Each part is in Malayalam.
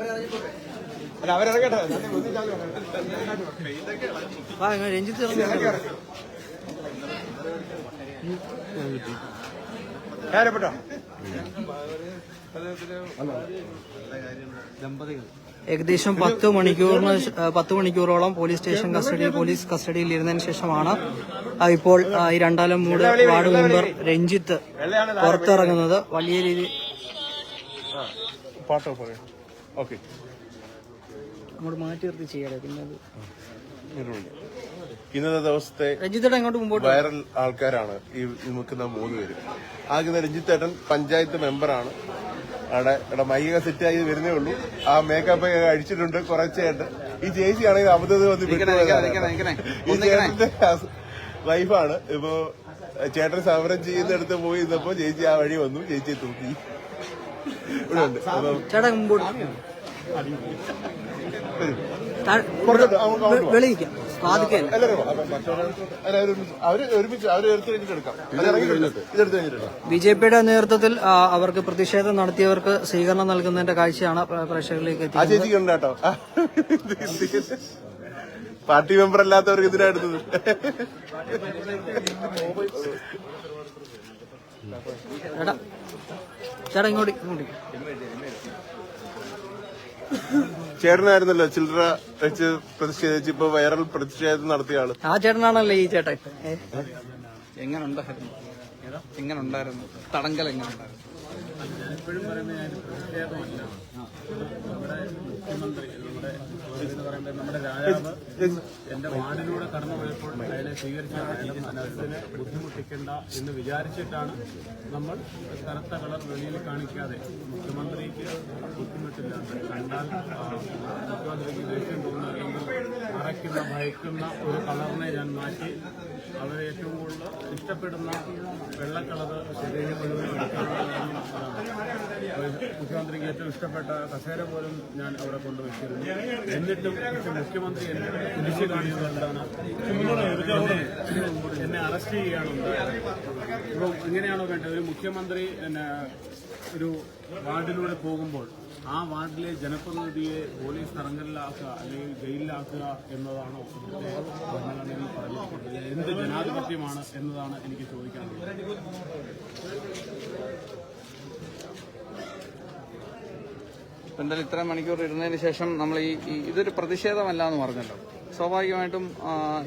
അല്ല അവരിറങ്ങട്ടെ. രഞ്ജിത്ത്. കാര്യപ്പെട്ടോ? ഏകദേശം പത്ത് മണിക്കൂറിന് പത്ത് മണിക്കൂറോളം പോലീസ് സ്റ്റേഷൻ കസ്റ്റഡി പോലീസ് കസ്റ്റഡിയിൽ ഇരുന്നതിന് ശേഷമാണ് ഇപ്പോൾ ഈ രണ്ടാലം മൂട് വാർഡ് മെമ്പർ രഞ്ജിത്ത് പുറത്തിറങ്ങുന്നത്. വലിയ രീതിയിൽ പാട്ടോ പറയാം ഓക്കെ. അങ്ങോട്ട് മാറ്റി നിർത്തി ചെയ്യാതെ പിന്നെ അത് ഇന്നത്തെ ദിവസത്തെ രഞ്ജിത്തേട്ടൻ ഇങ്ങോട്ട് മുമ്പോട്ട് വൈറൽ ആൾക്കാരാണ് ഈ നിൽക്കുന്ന മൂന്ന് പേര്. ആകുന്ന രഞ്ജിത്തേട്ടൻ പഞ്ചായത്ത് മെമ്പറാണ്. അവിടെ ഇവിടെ മൈക സെറ്റ് ആയി വരുന്നേ ഉള്ളൂ. ആ മേക്കപ്പ് ഒക്കെ അഴിച്ചിട്ടുണ്ട് കുറച്ചായിട്ട് ഈ ചേച്ചി ആണെങ്കിൽ അബദ്ധത്തിൽ വന്ന് വിട്ടുപോയതാണ്. ഈ ചേട്ടന്റെ വൈഫാണ്. ഇപ്പോ ചേട്ടൻ സമരം ചെയ്യുന്നിടത്ത് പോയി ഇന്നപ്പോ ചേച്ചി ആ വഴി വന്നു. ചേച്ചിയെ തൂക്കി. ഇവിടെ ഉണ്ട് ചേട്ടാ മുമ്പോട്ട്. വെളിയിക്കാം സാധിക്കില്ല ബി ജെ പിയുടെ നേതൃത്വത്തിൽ അവർക്ക് പ്രതിഷേധം നടത്തിയവർക്ക് സ്വീകരണം നൽകുന്നതിന്റെ കാഴ്ചയാണ് പ്ര- പ്രേക്ഷകരിലേക്ക് എത്തിയത്. പാർട്ടി മെമ്പർ അല്ലാത്തവർക്ക് ഇതിനാ എടുത്തത്. ചേട്ടാ ചേട്ടാ ഇങ്ങോട്ട് ഇങ്ങോട്ട്. ചേട്ടനായിരുന്നല്ലോ ചിൽഡ്ര വെച്ച് പ്രതിഷേധിച്ച് ഇപ്പൊ വൈറൽ പ്രതിഷേധം നടത്തിയ ആൾ ആ ചേട്ടനാണല്ലോ ഈ ചേട്ടൻ എങ്ങനെയുണ്ടായിരുന്നു എങ്ങനെ ഉണ്ടായിരുന്നു എങ്ങനെ ഉണ്ടായിരുന്നു തടങ്കൽ എങ്ങനെ ഉണ്ടായിരുന്നു എപ്പോഴും പറയുന്നത് ഞാൻ പ്രതിഷേധമല്ല. നമ്മുടെ മുഖ്യമന്ത്രി നമ്മുടെ എന്ന് പറയുമ്പോൾ നമ്മുടെ രാജാവ് എന്റെ വാർഡിലൂടെ കടന്നു പോയപ്പോൾ അതിനെ സ്വീകരിച്ചാണ് മനസ്സിനെ ബുദ്ധിമുട്ടിക്കേണ്ട എന്ന് വിചാരിച്ചിട്ടാണ് നമ്മൾ കറുത്ത കളർ വെളിയിൽ കാണിക്കാതെ മുഖ്യമന്ത്രിക്ക് ബുദ്ധിമുട്ടില്ലാതെ കണ്ടാൽ മുഖ്യമന്ത്രിക്ക് ദേഷ്യം തോന്നുന്ന അല്ലെങ്കിൽ ഭയക്കുന്ന ഒരു കളറിനെ ഞാൻ മാറ്റി അവരെ ഏറ്റവും കൂടുതൽ ഇഷ്ടപ്പെടുന്ന വെള്ളക്കളർ ശരീരം മുഴുവൻ എടുക്കാനുള്ള. മുഖ്യമന്ത്രിക്ക് ഏറ്റവും ഇഷ്ടപ്പെട്ട കസേര പോലും ഞാൻ അവിടെ കൊണ്ടുവച്ചിരുന്നു. എന്നിട്ടും മുഖ്യമന്ത്രി എന്നെ കുരിശ് കാണിച്ചുകൊണ്ടാണ് എന്നെ- അറസ്റ്റ് ചെയ്യുകയാണ് അപ്പോൾ ഇങ്ങനെയാണോ വേണ്ടത്? ഒരു മുഖ്യമന്ത്രി എന്നെ ഒരു വാർഡിലൂടെ പോകുമ്പോൾ ആ വാർഡിലെ ജനപ്രതിനിധിയെ പോലീസ് തടങ്കലിലാക്കുക അല്ലെങ്കിൽ ജയിലിലാക്കുക എന്നതാണോ ഭരണഘടനയിൽ പറഞ്ഞിരിക്കുന്നത് എന്ത് ജനാധിപത്യമാണ് എന്നതാണ് എനിക്ക് ചോദിക്കാനുള്ളത് ഇപ്പൊ എന്തായാലും ഇത്രയും മണിക്കൂർ ഇരുന്നതിന് ശേഷം നമ്മൾ ഈ ഇതൊരു പ്രതിഷേധമല്ല എന്ന് പറഞ്ഞല്ലോ. സ്വാഭാവികമായിട്ടും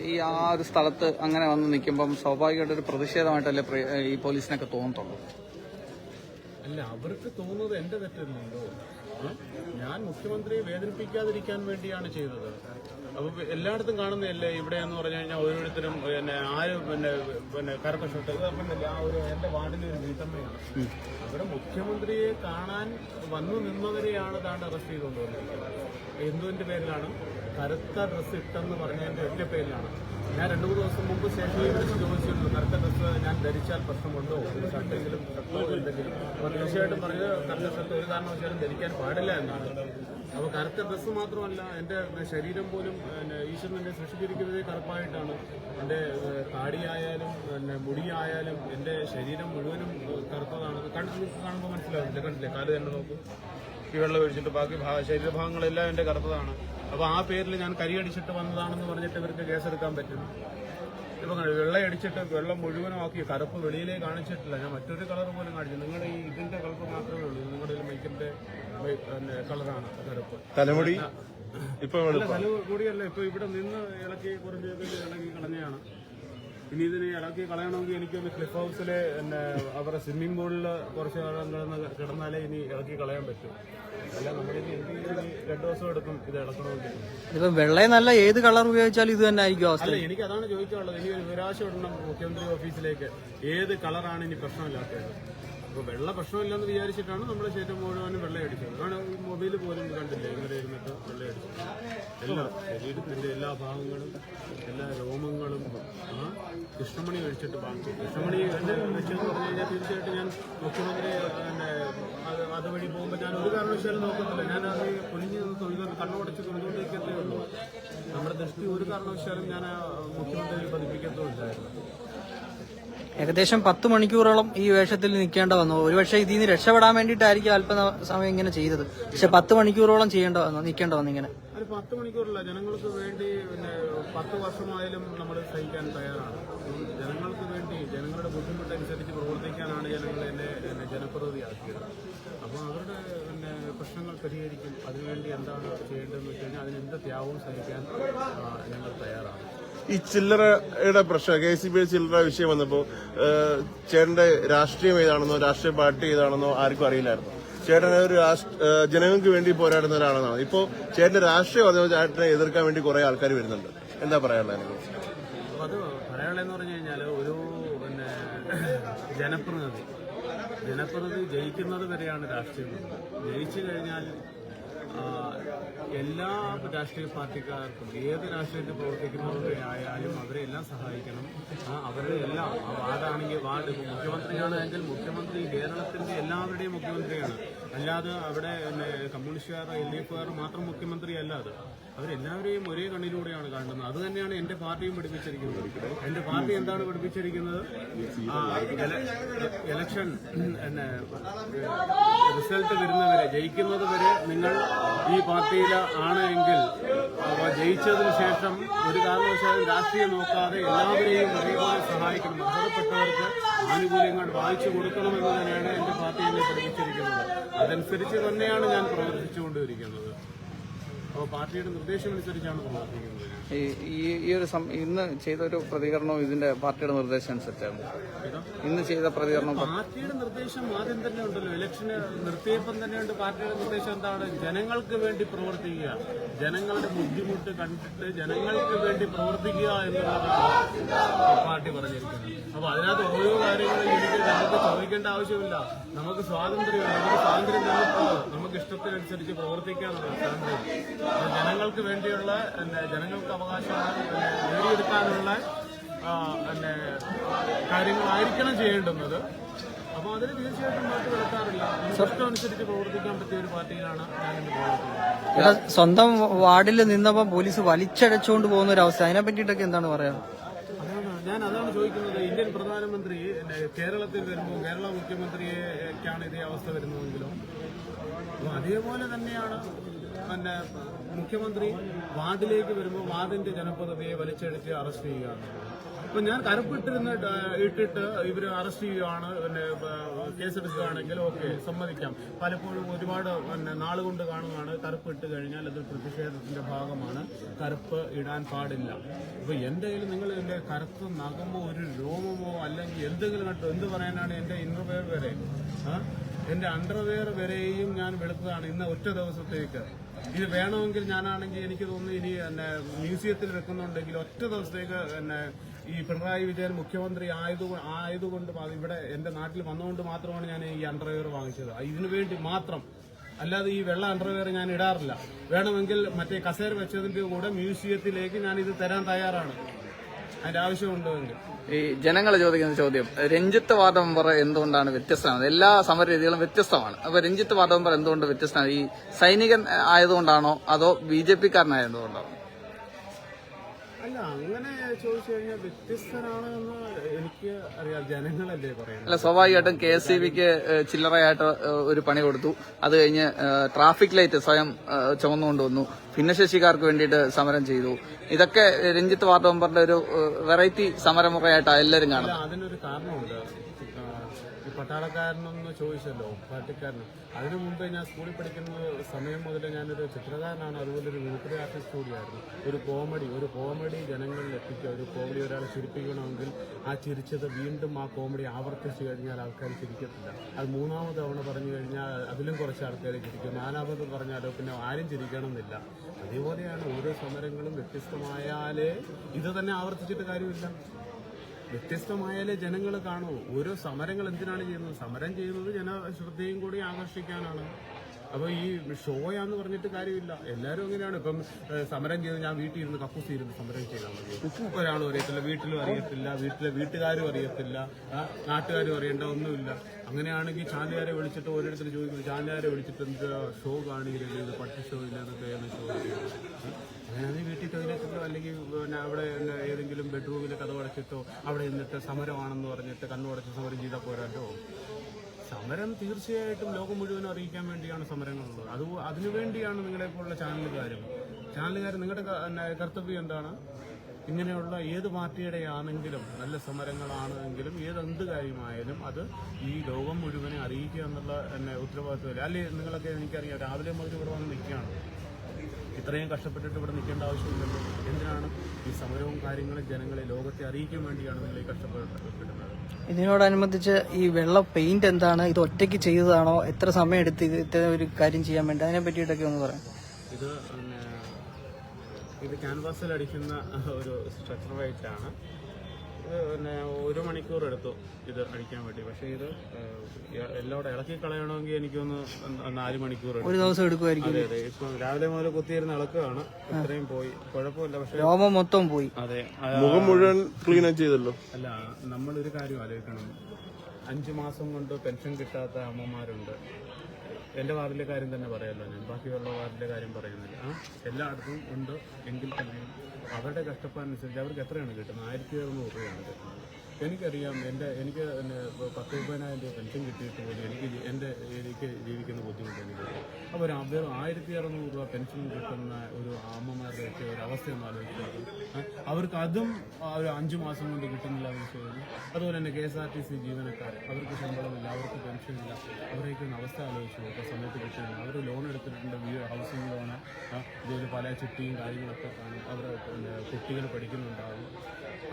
ഈ ആ ഒരു സ്ഥലത്ത് അങ്ങനെ വന്ന് നിൽക്കുമ്പം സ്വാഭാവികമായിട്ട് ഒരു പ്രതിഷേധമായിട്ടല്ലേ ഈ പോലീസിനൊക്കെ തോന്നത്തുള്ളൂ. അല്ല അവർക്ക് തോന്നുന്നത് എന്റെ തെറ്റല്ലല്ലോ ഞാൻ മുഖ്യമന്ത്രിയെ വേദനിപ്പിക്കാതിരിക്കാൻ വേണ്ടിയാണ് ചെയ്തത്. അപ്പൊ എല്ലായിടത്തും കാണുന്നതല്ലേ ഇവിടെ എന്ന് പറഞ്ഞു കഴിഞ്ഞാൽ ഓരോരുത്തരും പിന്നെ ആര് പിന്നെ പിന്നെ കറുത്ത ഷർട്ട് പിന്നെ ആ ഒരു എന്റെ വാർഡിലെ ഒരു വീട്ടമ്മയാണ്. അവിടെ മുഖ്യമന്ത്രിയെ കാണാൻ വന്നു നിന്നവരെയാണ് താണ്ട് അറസ്റ്റ് ചെയ്തുകൊണ്ടുവന്നത്. എന്തുവിന്റെ പേരിലാണ്. കറുത്ത ഡ്രസ്സ് ഇട്ടെന്ന് പറഞ്ഞതിന്റെ ഒറ്റ പേരിലാണ്. ഞാൻ രണ്ടു മൂന്ന് ദിവസം മുമ്പ് സ്റ്റേഷനിൽ വിളിച്ച് ചോദിച്ചിരുന്നു കറുത്ത ഡ്രസ്സ് ഞാൻ ധരിച്ചാൽ പ്രശ്നമുണ്ടോ? ഒരു ഷർട്ടെങ്കിലും ഷർട്ടോ എന്തെങ്കിലും? അപ്പോൾ തീർച്ചയായിട്ടും പറഞ്ഞ് കറുത്ത ഷർട്ട് ഒരു കാരണവശാലും ധരിക്കാൻ പാടില്ല എന്നാണ്. അപ്പോൾ കറുത്ത ഡ്രസ്സ് മാത്രമല്ല എന്റെ ശരീരം പോലും ഈശ്വരൻ എന്നെ സൃഷ്ടിച്ചിരിക്കുന്നത് കറുപ്പായിട്ടാണ്. എന്റെ താടിയായാലും പിന്നെ മുടിയായാലും എന്റെ ശരീരം മുഴുവനും കറുത്തതാണ് കണ്ട് നിങ്ങൾക്ക് കാണുമ്പോൾ മനസ്സിലാവില്ല. കണ്ടില്ലേ? കാൽ തന്നെ നോക്കും. ഈ വെള്ളം ഒഴിച്ചിട്ട് ബാക്കി ശരീരഭാഗങ്ങളെല്ലാം എന്റെ കറുത്തതാണ്. അപ്പോൾ ആ പേരിൽ ഞാൻ കരി അടിച്ചിട്ട് വന്നതാണെന്ന് പറഞ്ഞിട്ട് ഇവർക്ക് കേസെടുക്കാൻ പറ്റും ഇപ്പം കണ്ടോ, വെള്ളം അടിച്ചിട്ട് വെള്ളം മുഴുവനും ആക്കി കറുപ്പ് വെളിയിലേ കാണിച്ചിട്ടില്ല. ഞാൻ മറ്റൊരു കളർ പോലും കാണിച്ചു നിങ്ങളുടെ ഈ ഇതിന്റെ കളർ മാത്രമേ ഉള്ളൂ. നിങ്ങളുടെ ഈ മൈക്കിന്റെ കളറാണ് കറുപ്പ്. തലമുടി? ഇപ്പൊ അല്ല തല കൂടിയല്ല ഇപ്പൊ ഇവിടെ നിന്ന് ഇളക്കി കുറച്ച് ഇളക്കി കളഞ്ഞതാണ്. ഇനി ഇതിനെ ഇളക്കി കളയണമെങ്കിൽ എനിക്കൊന്ന് ക്ലിഫ് ഹൗസിലെ പിന്നെ അവരുടെ സ്വിമ്മിംഗ് പൂളിൽ കുറച്ച് കാലം കിടന്ന് കിടന്നാലേ ഇനി ഇളക്കി കളയാൻ പറ്റും. അല്ല നമ്മളിനി രണ്ടു ദിവസം എടുക്കും ഇത് ഇളക്കണമെങ്കിൽ. ഇതിപ്പോ വെള്ളയെന്നല്ല ഏത് കളർ ഉപയോഗിച്ചാലും ഇത് തന്നെ ആയിരിക്കും അവസ്ഥ. അല്ല എനിക്ക് അതാണ് ചോദിക്കാനുള്ളത്. ഇനി ഒരു നിരാശ ഇടണം മുഖ്യമന്ത്രി ഓഫീസിലേക്ക്. ഏത് കളറാണ് ഇനി പ്രശ്നമില്ലാത്തത്? അപ്പോൾ വെള്ള പ്രശ്നമില്ലെന്ന് വിചാരിച്ചിട്ടാണ് നമ്മൾ ശരീരം മുഴുവനും വെള്ളയടിച്ചത്. അതാണ് ഈ മൊബൈൽ പോലും കണ്ടില്ല? ഇങ്ങനെ ഇരുന്നിട്ട് വെള്ളയടിച്ചത്. എല്ലാ ശരീരത്തിന്റെ എല്ലാ ഭാഗങ്ങളും എല്ലാ രോമങ്ങളും കൃഷ്ണമണി കഴിച്ചിട്ട് ബാക്കി. കൃഷ്ണമണി എന്റെ വെച്ചെന്ന് പറഞ്ഞു കഴിഞ്ഞാൽ തീർച്ചയായിട്ടും ഞാൻ മുഖ്യമന്ത്രി എന്റെ അത് അതുവഴി പോകുമ്പോൾ ഞാൻ ഒരു കാരണവശാലും നോക്കത്തില്ല ഞാൻ അത് നിന്ന് തൊഴുത് കണ്ണുടച്ച് തൊഴുതുകൊണ്ടിരിക്കത്തേ ഉള്ളൂ. നമ്മുടെ ദൃഷ്ടി ഒരു കാരണവശാലും ഞാൻ മുഖ്യമന്ത്രിയിൽ പതിപ്പിക്കത്തുമില്ലായിരുന്നു ഏകദേശം പത്ത് മണിക്കൂറോളം ഈ വേഷത്തിൽ നിൽക്കേണ്ട വന്നു. ഒരുപക്ഷെ ഇതിൽ നിന്ന് രക്ഷപ്പെടാൻ വേണ്ടിയിട്ടായിരിക്കും അല്പ സമയം ഇങ്ങനെ ചെയ്തത്. പക്ഷെ പത്ത് മണിക്കൂറോളം ചെയ്യേണ്ട വന്നു നിൽക്കേണ്ട വന്നു ഇങ്ങനെ. ഒരു ജനങ്ങൾക്ക് വേണ്ടി പിന്നെ പത്ത് വർഷമായാലും നമ്മൾ തയ്യാറാണ്. ജനങ്ങളുടെ അപ്പോൾ അവരുടെ പിന്നെ പ്രശ്നങ്ങൾ പരിഹരിക്കും. അതിനുവേണ്ടി എന്താണ് ചെയ്യേണ്ടതെന്ന് വെച്ച് അതിന് എന്ത് ത്യാഗവും സഹിക്കാൻ ഞങ്ങൾ തയ്യാറാണ്. ഈ ചില്ലറയുടെ പ്രശ്നം കെ സി ബി ചില്ലറ വിഷയം വന്നപ്പോ ഏഹ്, ചേട്ടന്റെ രാഷ്ട്രീയം ഏതാണെന്നോ രാഷ്ട്രീയ പാർട്ടി ഏതാണെന്നോ ആർക്കും അറിയില്ലായിരുന്നു. ചേട്ടൻ ഒരു ജനങ്ങൾക്ക് വേണ്ടി പോരാടുന്ന ഒരാളാണ്. ഇപ്പോ ചേട്ടന്റെ രാഷ്ട്രീയം അതോ ചേട്ടനെ എതിർക്കാൻ വേണ്ടി കുറെ ആൾക്കാർ വരുന്നുണ്ട്. എന്താ പറയാനുള്ളത് അത് പറയാനുള്ളതെന്ന് പറഞ്ഞു കഴിഞ്ഞാൽ ഒരു പിന്നെ ജനപ്രതിനിധി ജനപ്രതിനിധി ജയിക്കുന്നത് വരെയാണ് രാഷ്ട്രീയം. ജയിച്ചു കഴിഞ്ഞാൽ എല്ലാ രാഷ്ട്രീയ പാർട്ടിക്കാർക്കും ഏത് രാഷ്ട്രീയത്തിൽ പ്രവർത്തിക്കുന്നവരെ ആയാലും അവരെ എല്ലാം സഹായിക്കണം. അവരുടെ എല്ലാം. വാർഡാണെങ്കിൽ വാർഡ്. മുഖ്യമന്ത്രിയാണ് എങ്കിൽ മുഖ്യമന്ത്രി കേരളത്തിന്റെ എല്ലാവരുടെയും മുഖ്യമന്ത്രിയാണ്. അല്ലാതെ അവിടെ കമ്മ്യൂണിസ്റ്റുകാർ എൽ ഡി എഫുകാർ മാത്രം മുഖ്യമന്ത്രി അല്ലാതെ അവരെല്ലാവരെയും ഒരേ കണ്ണിലൂടെയാണ് കാണുന്നത്. അത് തന്നെയാണ് എന്റെ പാർട്ടിയും പഠിപ്പിച്ചിരിക്കുന്നത്. എന്റെ പാർട്ടി എന്താണ് പഠിപ്പിച്ചിരിക്കുന്നത്? ഇലക്ഷൻ റിസൾട്ട് വരുന്നവരെ ജയിക്കുന്നത് വരെ നിങ്ങൾ ഈ പാർട്ടിയിൽ ആണ് എങ്കിൽ ജയിച്ചതിന് ശേഷം ഒരു കാരണവശാലും രാഷ്ട്രീയം നോക്കാതെ എല്ലാവരെയും ഒരേപോലെ സഹായിക്കണം. അർഹതപ്പെട്ടവർക്ക് ആനുകൂല്യങ്ങൾ വായിച്ചു കൊടുക്കണമെന്ന് തന്നെയാണ് എന്റെ പാർട്ടി എന്നെ പഠിപ്പിച്ചിരിക്കുന്നത്. അതനുസരിച്ച് തന്നെയാണ് ഞാൻ പ്രവർത്തിച്ചുകൊണ്ടിരിക്കുന്നത്. അപ്പോൾ പാർട്ടിയുടെ നിർദ്ദേശമനുസരിച്ചാണ് പ്രവർത്തിക്കുന്നത്. ഈ ഈ- ഒരു ഇന്ന് ചെയ്ത ഒരു പ്രതികരണവും ഇതിന്റെ പാർട്ടിയുടെ നിർദ്ദേശം അനുസരിച്ചാണ് ഇന്ന് ചെയ്ത പ്രതികരണം പാർട്ടിയുടെ നിർദ്ദേശം ആദ്യം തന്നെ ഉണ്ടല്ലോ. ഇലക്ഷന് നിർത്തിയപ്പം തന്നെയുണ്ട് പാർട്ടിയുടെ നിർദ്ദേശം എന്താണ്? ജനങ്ങൾക്ക് വേണ്ടി പ്രവർത്തിക്കുക. ജനങ്ങളുടെ ബുദ്ധിമുട്ട് കണ്ടിട്ട് ജനങ്ങൾക്ക് വേണ്ടി പ്രവർത്തിക്കുക എന്നുള്ളതാണ് പാർട്ടി പറഞ്ഞിരിക്കുന്നത്. അപ്പൊ അതിനകത്ത് ഓരോ കാര്യങ്ങളും എനിക്ക് നമുക്ക് ചോദിക്കേണ്ട ആവശ്യമില്ല. നമുക്ക് സ്വാതന്ത്ര്യം നമുക്ക് സ്വാതന്ത്ര്യം നമുക്ക് ഇഷ്ടത്തിനനുസരിച്ച് പ്രവർത്തിക്കാനുള്ള സ്വാതന്ത്ര്യം. ജനങ്ങൾക്ക് വേണ്ടിയുള്ള ജനങ്ങൾക്ക് പിന്നെ നേടിയെടുക്കാനുള്ള പിന്നെ കാര്യങ്ങളായിരിക്കണം ചെയ്യേണ്ടുന്നത്. അപ്പോൾ അതിന് തീർച്ചയായിട്ടും മാറ്റി കിടക്കാറില്ല സ്വപ്നം അനുസരിച്ച് പ്രവർത്തിക്കാൻ പറ്റിയ ഒരു പാർട്ടിയിലാണ് ഇവിടെ സ്വന്തം വാർഡിൽ നിന്നപ്പോൾ പോലീസ് വലിച്ചടച്ചുകൊണ്ട് പോകുന്ന ഒരു അവസ്ഥ. അതിനെ പറ്റിയിട്ടൊക്കെ എന്താണ് പറയാ ഞാൻ അതാണ് ചോദിക്കുന്നത് ഇന്ത്യൻ പ്രധാനമന്ത്രി കേരളത്തിൽ വരുമ്പോൾ കേരള മുഖ്യമന്ത്രിയെക്കാണ് ഇതേ അവസ്ഥ വരുന്നതെങ്കിലും അതേപോലെ തന്നെയാണ് പിന്നെ മുഖ്യമന്ത്രി വാർഡിലേക്ക് വരുമ്പോൾ വാർഡിന്റെ ജനപദവിയെ വലിച്ചടിച്ച് അറസ്റ്റ് ചെയ്യുക. ഇപ്പൊ ഞാൻ കറുപ്പിട്ടിരുന്ന് ഇട്ടിട്ട് ഇവർ അറസ്റ്റ് ചെയ്യുകയാണ്. പിന്നെ കേസെടുക്കുകയാണെങ്കിൽ ഓക്കെ സമ്മതിക്കാം. പലപ്പോഴും ഒരുപാട് പിന്നെ നാളുകൊണ്ട് കാണുകയാണ് കറുപ്പ് ഇട്ട് കഴിഞ്ഞാൽ അത് പ്രതിഷേധത്തിന്റെ ഭാഗമാണ്. കറുപ്പ് ഇടാൻ പാടില്ല. അപ്പൊ എന്റെ കയ്യിൽ നിങ്ങൾ എന്റെ കറുപ്പ് നഖമോ ഒരു രോമമോ അല്ലെങ്കിൽ എന്തെങ്കിലും കണ്ടോ? എന്ത് പറയാനാണ് എന്റെ ഇന്റർവ്യൂ വരെ? എന്റെ അണ്ടർവെയർ വരെയും ഞാൻ വെളുത്തതാണ് ഇന്ന് ഒറ്റ ദിവസത്തേക്ക്. ഇത് വേണമെങ്കിൽ ഞാനാണെങ്കിൽ എനിക്ക് തോന്നുന്നു ഇനി എന്നെ മ്യൂസിയത്തിൽ വെക്കുന്നുണ്ടെങ്കിൽ ഒറ്റ ദിവസത്തേക്ക് എന്നെ ഈ പിണറായി വിജയൻ മുഖ്യമന്ത്രി ആയതു ആയതുകൊണ്ട് ഇവിടെ എന്റെ നാട്ടിൽ വന്നുകൊണ്ട് മാത്രമാണ് ഞാൻ ഈ അണ്ടർവെയർ വാങ്ങിച്ചത്. ഇതിനു വേണ്ടി മാത്രം. അല്ലാതെ ഈ വെള്ള അണ്ടർവെയർ ഞാൻ ഇടാറില്ല. വേണമെങ്കിൽ മറ്റേ കസേര വെച്ചതിന്റെ കൂടെ മ്യൂസിയത്തിലേക്ക് ഞാൻ ഇത് തരാൻ തയ്യാറാണ്. ഈ ജനങ്ങളെ ചോദിക്കുന്ന ചോദ്യം രഞ്ജിത്ത് പറ എന്തുകൊണ്ടാണ് വ്യത്യസ്തമാണ്? എല്ലാ സമരരീതികളും വ്യത്യസ്തമാണ്. അപ്പൊ രഞ്ജിത്ത് പറ എന്തുകൊണ്ട് വ്യത്യസ്തമാണ്? ഈ സൈനികൻ ആയതുകൊണ്ടാണോ അതോ ബി ജെ പിക്കാരനായതുകൊണ്ടാണോ അല്ല അങ്ങനെ ചോദിച്ചു കഴിഞ്ഞാൽ വ്യത്യസ്തനാണ് എന്ന് എനിക്ക് അറിയാം. ജനങ്ങളല്ലേ പറയുന്നത്. അല്ല സ്വാഭാവികമായിട്ടും കെ എസ് സി ബിക്ക് ചില്ലറയായിട്ട് ഒരു പണി കൊടുത്തു. അത് കഴിഞ്ഞ് ട്രാഫിക് ലൈറ്റ് സ്വയം ചുമന്നുകൊണ്ട് വന്നു ഭിന്നശേഷിക്കാർക്ക് വേണ്ടിയിട്ട് സമരം ചെയ്തു. ഇതൊക്കെ രഞ്ജിത്ത് വാർഡ് മെമ്പറിന്റെ ഒരു വെറൈറ്റി സമരമുറയായിട്ടാണ് എല്ലാവരും കാണുന്നത്. അതിനൊരു കാരണമുണ്ട്. പട്ടാളക്കാരനെന്ന് ചോദിച്ചല്ലോ പാർട്ടിക്കാരൻ അതിനു മുമ്പേ ഞാൻ സ്കൂളിൽ പഠിക്കുന്ന സമയം മുതൽ ഞാനൊരു ചിത്രകാരനാണ്. അതുപോലെ ഒരു മിമിക്രി ആർട്ടിസ്റ്റ് കൂടിയായിരുന്നു. ഒരു കോമഡി ഒരു കോമഡി ജനങ്ങളിൽ എത്തിക്കുക ഒരു കോമഡി ഒരാളെ ചിരിപ്പിക്കണമെങ്കിൽ ആ ചിരിച്ചത് വീണ്ടും ആ കോമഡി ആവർത്തിച്ചു കഴിഞ്ഞാൽ ആൾക്കാർ ചിരിക്കത്തില്ല. അത് മൂന്നാമത് തവണ പറഞ്ഞു കഴിഞ്ഞാൽ അതിലും കുറച്ച് ആൾക്കാർ ചിരിക്കും. നാലാമത് പറഞ്ഞാലോ പിന്നെ ആരും ചിരിക്കണമെന്നില്ല. അതേപോലെയാണ് ഓരോ സമരങ്ങളും വ്യത്യസ്തമായാലേ ഇത് തന്നെ ആവർത്തിച്ചിട്ട് കാര്യമില്ല. വ്യത്യസ്തമായാലേ ജനങ്ങൾ കാണൂ. ഓരോ സമരങ്ങൾ എന്തിനാണ് ചെയ്യുന്നത്? സമരം ചെയ്യുന്നത് ജനശ്രദ്ധയും കൂടി ആകർഷിക്കാനാണ്. അപ്പൊ ഈ ഷോയാന്ന് പറഞ്ഞിട്ട് കാര്യമില്ല. എല്ലാവരും അങ്ങനെയാണ്. ഇപ്പം സമരം ചെയ്ത് ഞാൻ വീട്ടിൽ ഇരുന്ന് കക്കൂസ് ഇരുന്ന് സമരം ചെയ്താൽ മതി. ഒരാളും അറിയത്തില്ല വീട്ടിലും അറിയത്തില്ല വീട്ടിലെ വീട്ടുകാരും അറിയത്തില്ല നാട്ടുകാരും അറിയേണ്ട ഒന്നുമില്ല. അങ്ങനെയാണെങ്കിൽ ചാനലുകാരെ വിളിച്ചിട്ട് ഓരോരുത്തർ ചോദിക്കുന്നു. ചാനലുകാരെ വിളിച്ചിട്ട് എന്താ ഷോ കാണിക്കില്ല ഇത് പട്ടി ഷോ ഇല്ല എന്നൊക്കെ ഷോ അങ്ങനെയാണെങ്കിൽ വീട്ടിൽ ടോയ്ലറ്റിലോ അല്ലെങ്കിൽ പിന്നെ അവിടെ ഏതെങ്കിലും ബെഡ്റൂമിൽ കഥ അടച്ചിട്ടോ അവിടെ നിന്നിട്ട് സമരമാണെന്ന് പറഞ്ഞിട്ട് കണ്ണുടച്ച് സമരം ചെയ്താൽ പോരാട്ടോ? സമരം തീർച്ചയായിട്ടും ലോകം മുഴുവനും അറിയിക്കാൻ വേണ്ടിയാണ് സമരങ്ങളുള്ളത്. അത് അതിനുവേണ്ടിയാണ് നിങ്ങളെ പോലുള്ള ചാനലുകാരും. ചാനലുകാർ നിങ്ങളുടെ കർത്തവ്യം എന്താണ്? ഇങ്ങനെയുള്ള ഏത് പാർട്ടിയുടെ ആണെങ്കിലും നല്ല സമരങ്ങളാണെങ്കിലും ഏത് എന്ത് കാര്യമായാലും അത് ഈ ലോകം മുഴുവനെ അറിയിക്കുക എന്നുള്ള എന്നെ ഉത്തരവാദിത്വമില്ല. അല്ലേ നിങ്ങളൊക്കെ എനിക്കറിയാം രാവിലെ മുതൽ ഇവിടെ വന്ന് നിൽക്കുകയാണ്. ഇത്രയും കഷ്ടപ്പെട്ടിട്ട് ഇവിടെ നിൽക്കേണ്ട ആവശ്യമില്ലല്ലോ. എന്തിനാണ് ഈ സമരവും കാര്യങ്ങളും ജനങ്ങളെ ലോകത്തെ അറിയിക്കാൻ വേണ്ടിയാണ് നിങ്ങൾ ഈ കഷ്ടപ്പെട്ടിട്ടുള്ളത്? ഇതിനോടനുബന്ധിച്ച് ഈ വെള്ള പെയിന്റ് എന്താണ്? ഇത് ഒറ്റയ്ക്ക് ചെയ്തതാണോ? എത്ര സമയം എടുത്ത് ഇത് ഒരു കാര്യം ചെയ്യാൻ വേണ്ടി? അതിനെ പറ്റിയിട്ടൊക്കെ ഒന്ന് പറയാം. ഇത് ഇത് ക്യാൻവാസിൽ അടിക്കുന്ന ഒരു സ്ട്രക്ചർ ആണ്. പിന്നെ ഒരു മണിക്കൂർ എടുത്തു ഇത് അടിക്കാൻ വേണ്ടി. പക്ഷേ ഇത് എല്ലാവിടെ എല്ലാം ഇളക്കി കളയണമെങ്കിൽ എനിക്കൊന്ന് നാല് മണിക്കൂർ ഒരു ദിവസം എടുക്കുമായിരിക്കും. അതെ അതെ. ഇപ്പം രാവിലെ മുതൽ കുത്തിയിരുന്ന ഇളക്കുകയാണ്. ഇത്രയും പോയി. കുഴപ്പമില്ല. പക്ഷെ രോമം മൊത്തം പോയി. അതെ മുഖം മുഴുവൻ ക്ലീൻ ചെയ്തല്ലോ? അല്ല നമ്മളൊരു കാര്യം ആലോചിക്കണം. അഞ്ചു മാസം കൊണ്ട് പെൻഷൻ കിട്ടാത്ത അമ്മമാരുണ്ട്. എന്റെ വാർഡിലെ കാര്യം തന്നെ പറയാമല്ലോ ഞാൻ ബാക്കിയുള്ള വാർഡിലെ കാര്യം പറയുന്നില്ല. ആ എല്ലായിടത്തും ഉണ്ട്. എങ്കിൽ തന്നെയും അവരുടെ കഷ്ടപ്പാടനുസരിച്ച് അവർക്ക് എത്രയാണ് കിട്ടുന്നത്? ആയിരത്തി അറുന്നൂറ് രൂപയാണ് കിട്ടുന്നത്. എനിക്കറിയാം എന്റെ എനിക്ക് പത്ത് മുപ്പതിനായിരം രൂപ പെൻഷൻ കിട്ടിയിട്ട് പോലും എനിക്ക് എന്റെ എനിക്ക് ജീവിക്കുന്ന ബുദ്ധിമുട്ട് എനിക്ക് അപ്പോൾ ഒരു വെറും ആയിരത്തി അറുന്നൂറ് രൂപ പെൻഷൻ കിട്ടുന്ന ഒരു അമ്മമാരുടെ ഒക്കെ ഒരു അവസ്ഥയൊന്നും ആലോചിക്കുന്നത് അവർക്ക് അതും ഒരു അഞ്ച് മാസം കൊണ്ട് കിട്ടുന്നില്ല എന്ന് ചോദിച്ചു. അതുപോലെ തന്നെ K S R T C ജീവനക്കാർ അവർക്ക് ശമ്പളമില്ല അവർക്ക് പെൻഷൻ ഇല്ല അവരൊക്കെ അവസ്ഥ ആലോചിച്ചു നോക്കുക സമയത്ത് കിട്ടുന്നില്ല അവർ ലോൺ എടുത്തിട്ടുണ്ട്. വീട് ഹൗസിംഗ് ലോൺ ഇതുപോലെ പല ചിട്ടിയും കാര്യങ്ങളൊക്കെ കാണും അവർ കുട്ടികൾ പഠിക്കുന്നുണ്ടാവും.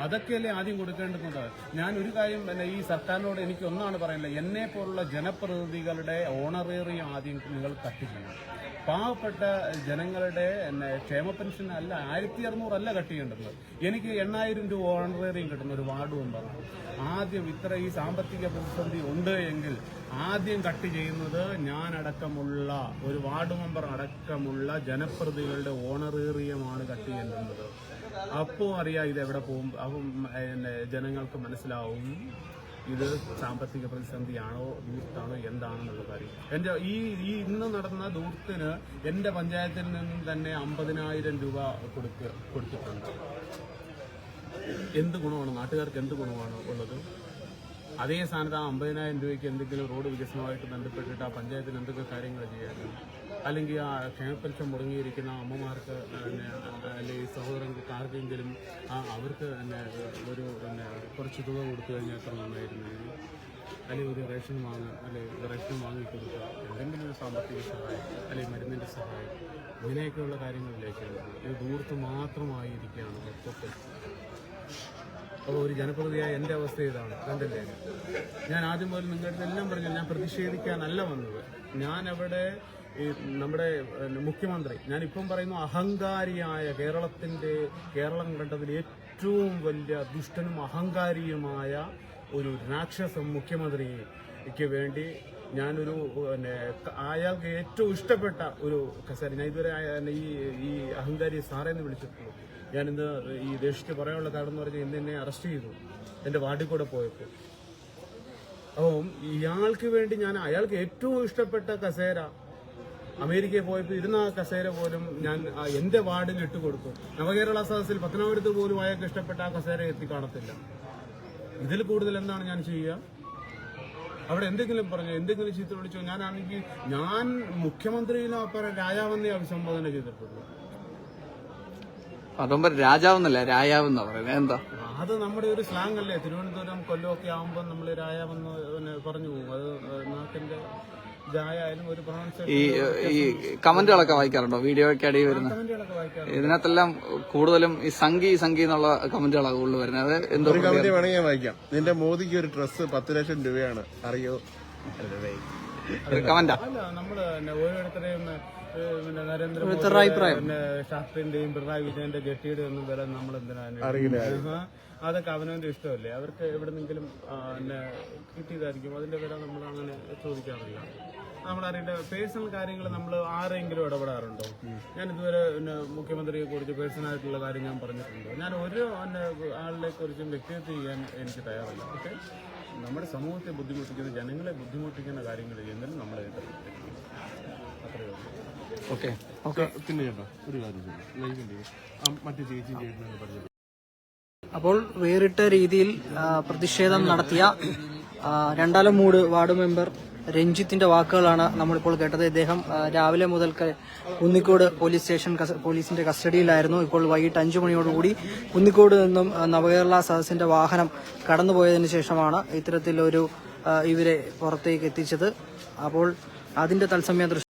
അതൊക്കെയല്ലേ ആദ്യം കൊടുക്കേണ്ടതുണ്ട്? ഞാൻ ഒരു കാര്യം പിന്നെ ഈ സർക്കാരിനോട് എനിക്ക് ഒന്നാണ് പറയാനുള്ളത് എന്നെ പോലുള്ള ജനപ്രതിനിധികളുടെ ഓണറേറിയം ആദ്യം നിങ്ങൾ കട്ട് ചെയ്യണം പാവപ്പെട്ട ജനങ്ങളുടെ ക്ഷേമ പെൻഷൻ അല്ല ആയിരത്തി അറുന്നൂറല്ല കട്ട് ചെയ്യേണ്ടത്. എനിക്ക് എണ്ണായിരം രൂപ ഓണറേറിയം കിട്ടുന്ന ഒരു വാർഡ് മെമ്പറാണ് ആദ്യം ഇത്ര ഈ സാമ്പത്തിക പ്രതിസന്ധി ഉണ്ട് എങ്കിൽ ആദ്യം കട്ട് ചെയ്യുന്നത് ഞാൻ അടക്കമുള്ള ഒരു വാർഡ് മെമ്പർ അടക്കമുള്ള ജനപ്രതികളുടെ ഓണറേറിയമാണ് കട്ട് ചെയ്യേണ്ടത്. അപ്പോൾ അറിയാം ഇത് എവിടെ പോകും. അപ്പം ജനങ്ങൾക്ക് മനസ്സിലാവും. ഇത് സാമ്പത്തിക പ്രതിസന്ധിയാണോ ദൂർത്താണോ എന്താണെന്നുള്ള കാര്യം. എന്റെ ഈ ഈ ഇന്ന് നടന്ന ദൂർത്തിന് എന്റെ പഞ്ചായത്തിൽ നിന്നും തന്നെ അമ്പതിനായിരം രൂപ കൊടുക്ക കൊടുത്തിട്ടുണ്ട്. എന്ത് ഗുണമാണ്? നാട്ടുകാർക്ക് എന്ത് ഗുണമാണ് ഉള്ളത്? അതേ സ്ഥാനത്ത് ആ അമ്പതിനായിരം രൂപയ്ക്ക് എന്തെങ്കിലും റോഡ് വികസനമായിട്ട് ബന്ധപ്പെട്ടിട്ട് ആ പഞ്ചായത്തിന് എന്തൊക്കെ കാര്യങ്ങൾ ചെയ്യാനും അല്ലെങ്കിൽ ആ ക്ഷേമപെൻഷൻ മുടങ്ങിയിരിക്കുന്ന അമ്മമാർക്ക് അല്ലെങ്കിൽ സഹോദരങ്ങൾക്ക് ആർക്കെങ്കിലും അവർക്ക് തന്നെ ഒരു പിന്നെ കുറച്ച് തുക കൊടുത്തു കഴിഞ്ഞാൽ എത്ര നന്നായിരുന്നു? അല്ലെങ്കിൽ ഒരു റേഷൻ വാങ്ങുക അല്ലെങ്കിൽ റേഷൻ വാങ്ങിക്കൊടുക്കുക എന്തെങ്കിലും ഒരു സാമ്പത്തിക സഹായം അല്ലെങ്കിൽ മരുന്നിന്റെ സഹായം ഇങ്ങനെയൊക്കെയുള്ള കാര്യങ്ങളിലേക്ക് ഇത് ദൂരത്ത് മാത്രമായിരിക്കുകയാണ് മൊത്തത്തിൽ. അപ്പോൾ ഒരു ജനപ്രതിയായ എന്റെ അവസ്ഥ ഇതാണ്. കണ്ടല്ലേ? ഞാൻ ആദ്യം മുതൽ നിങ്ങളുടെ എല്ലാം പറഞ്ഞു ഞാൻ പ്രതിഷേധിക്കാനല്ല വന്നത്. ഞാൻ അവിടെ ഈ നമ്മുടെ മുഖ്യമന്ത്രി ഞാനിപ്പം പറയുന്നു അഹങ്കാരിയായ കേരളത്തിന്റെ കേരളം കണ്ടതിൽ ഏറ്റവും വലിയ ദുഷ്ടനും അഹങ്കാരിയുമായ ഒരു രാക്ഷസ മുഖ്യമന്ത്രിക്ക് വേണ്ടി ഞാനൊരു പിന്നെ അയാൾക്ക് ഏറ്റവും ഇഷ്ടപ്പെട്ട ഒരു കസേര ഞാൻ ഇതുവരെ ഈ ഈ അഹങ്കാരി സാറേന്ന് വിളിച്ചിട്ടുള്ളൂ. ഞാനിന്ന് ഈ ദേശിക്ക് പറയാനുള്ള കാരണം എന്ന് പറഞ്ഞാൽ ഇന്ന് എന്നെ അറസ്റ്റ് ചെയ്തു. എന്റെ വാർഡിൽ കൂടെ പോയപ്പോൾ. അപ്പം ഇയാൾക്ക് വേണ്ടി ഞാൻ അയാൾക്ക് ഏറ്റവും ഇഷ്ടപ്പെട്ട കസേര അമേരിക്കയിൽ പോയപ്പോൾ ഇരുന്ന കസേര പോലും ഞാൻ എന്റെ വാർഡിൽ ഇട്ടുകൊടുത്തു നവകേരള സദസ്സിൽ പത്തനാപുരത്ത് പോലും അയാൾക്ക് ഇഷ്ടപ്പെട്ട ആ കസേര എത്തി കാണത്തില്ല. ഇതിൽ കൂടുതൽ എന്താണ് ഞാൻ ചെയ്യുക? അവിടെ എന്തെങ്കിലും പറഞ്ഞു? എന്തെങ്കിലും ചീത്ത വിളിച്ചോ? ഞാനാണെങ്കിൽ ഞാൻ മുഖ്യമന്ത്രിയിലും അപ്പുറം രാജാവെന്നേ അഭിസംബോധന ചെയ്തിട്ടുള്ളൂ. അതുമ്പോ രാജാവെന്നല്ല രായാവെന്നാ പറയുന്നത്. എന്താ? അത് നമ്മുടെ ഒരു സ്ലാങ് അല്ലേ? തിരുവനന്തപുരം കൊല്ലമൊക്കെ ആകുമ്പോൾ നമ്മൾ രായാവെന്ന് പിന്നെ പറഞ്ഞു പോകും. അത് നാട്ടിന്റെ ഈ ഈ കമന്റുകളൊക്കെ വായിക്കാറുണ്ടോ? വീഡിയോ ഒക്കെ അടിയിൽ വരുന്ന? ഇതിനകത്തെല്ലാം കൂടുതലും ഈ സംഘി സംഘി എന്നുള്ള കമന്റുകളാണ് കൂടുതൽ വരുന്നത്. അത് എന്തോ കമന്റ് വേണമെങ്കിൽ ഞാൻ വായിക്കാം. നിന്റെ മോദിക്ക് ഒരു ഡ്രസ് പത്ത് ലക്ഷം രൂപയാണ്. അറിയോ? കമന്റാ. അല്ല നമ്മൾ ഓരോരുത്തരെയും പിന്നെ പിണറായി വിജയന്റെ ജെട്ടിയുടെ ഒന്നും വില നമ്മൾ എന്തിനാണ് അറിയില്ല. ആഹാ. അതൊക്കെ അവനവന്റെ ഇഷ്ടമല്ലേ? അവർക്ക് എവിടെന്നെങ്കിലും പിന്നെ കിട്ടിയതായിരിക്കും. അതിന്റെ വില നമ്മൾ അങ്ങനെ ചോദിക്കാറില്ല. നമ്മൾ അറിയേണ്ട പേഴ്സണൽ കാര്യങ്ങൾ നമ്മൾ ആരെങ്കിലും ഇടപെടാറുണ്ടോ? ഞാൻ ഇതുവരെ പിന്നെ മുഖ്യമന്ത്രിയെ കുറിച്ച് പേഴ്സണലായിട്ടുള്ള കാര്യം ഞാൻ പറഞ്ഞിട്ടുണ്ടോ. ഞാൻ ഒരു ആളിനെ കുറിച്ചും വ്യക്തിഗത ചെയ്യാൻ എനിക്ക് തയ്യാറല്ല. പക്ഷേ നമ്മുടെ സമൂഹത്തെ ബുദ്ധിമുട്ടിക്കുന്ന ജനങ്ങളെ ബുദ്ധിമുട്ടിക്കുന്ന കാര്യങ്ങൾ ചെയ്യുന്നതിൽ നമ്മൾ ഉള്ളൂ ഓക്കെ. ഓക്കെ. പിന്നെ ചേട്ടാ ഒരു കാര്യം ചെയ്യ്. മറ്റേ ചേച്ചി ചേട്ടനെ അപ്പോൾ വേറിട്ട രീതിയിൽ പ്രതിഷേധം നടത്തിയ രണ്ടാലം മൂട് വാർഡ് മെമ്പർ രഞ്ജിത്തിന്റെ വാക്കുകളാണ് നമ്മളിപ്പോൾ കേട്ടത്. ഇദ്ദേഹം രാവിലെ മുതൽ കുന്നിക്കോട് പോലീസ് സ്റ്റേഷൻ പോലീസിന്റെ കസ്റ്റഡിയിലായിരുന്നു. ഇപ്പോൾ വൈകിട്ട് അഞ്ചു മണിയോടുകൂടി കുന്നിക്കോട് നിന്നും നവകേരള സദസ്സിന്റെ വാഹനം കടന്നുപോയതിനു ശേഷമാണ് ഇത്തരത്തിലൊരു ഇവരെ പുറത്തേക്ക് എത്തിച്ചത്. അപ്പോൾ അതിന്റെ തത്സമയ ദൃശ്യം